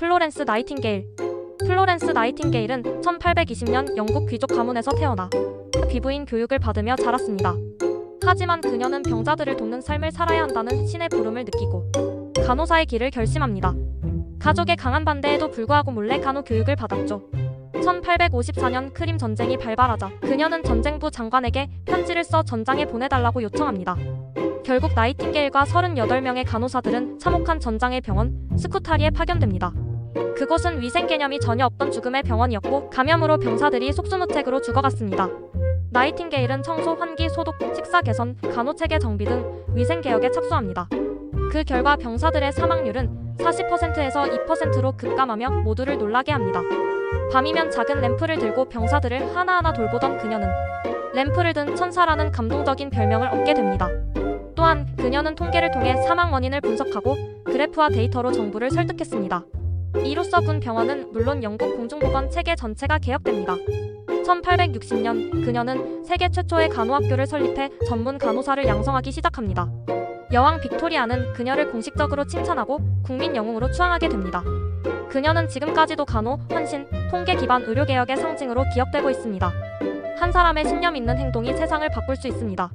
플로렌스 나이팅게일 플로렌스 나이팅게일은 1820년 영국 귀족 가문에서 태어나 귀부인 교육을 받으며 자랐습니다. 하지만 그녀는 병자들을 돕는 삶을 살아야 한다는 신의 부름을 느끼고 간호사의 길을 결심합니다. 가족의 강한 반대에도 불구하고 몰래 간호 교육을 받았죠. 1854년 크림 전쟁이 발발하자 그녀는 전쟁부 장관에게 편지를 써 전장에 보내달라고 요청합니다. 결국 나이팅게일과 38명의 간호사들은 참혹한 전장의 병원 스쿠타리에 파견됩니다. 그곳은 위생 개념이 전혀 없던 죽음의 병원이었고 감염으로 병사들이 속수무책으로 죽어갔습니다. 나이팅게일은 청소, 환기, 소독, 식사 개선, 간호체계 정비 등 위생 개혁에 착수합니다. 그 결과 병사들의 사망률은 40%에서 2%로 급감하며 모두를 놀라게 합니다. 밤이면 작은 램프를 들고 병사들을 하나하나 돌보던 그녀는 램프를 든 천사라는 감동적인 별명을 얻게 됩니다. 또한 그녀는 통계를 통해 사망 원인을 분석하고 그래프와 데이터로 정부를 설득했습니다. 이로써 군 병원은 물론 영국 공중보건 체계 전체가 개혁됩니다. 1860년 그녀는 세계 최초의 간호학교를 설립해 전문 간호사를 양성하기 시작합니다. 여왕 빅토리아는 그녀를 공식적으로 칭찬하고 국민 영웅으로 추앙하게 됩니다. 그녀는 지금까지도 간호, 환신, 통계 기반 의료 개혁의 상징으로 기억되고 있습니다. 한 사람의 신념 있는 행동이 세상을 바꿀 수 있습니다.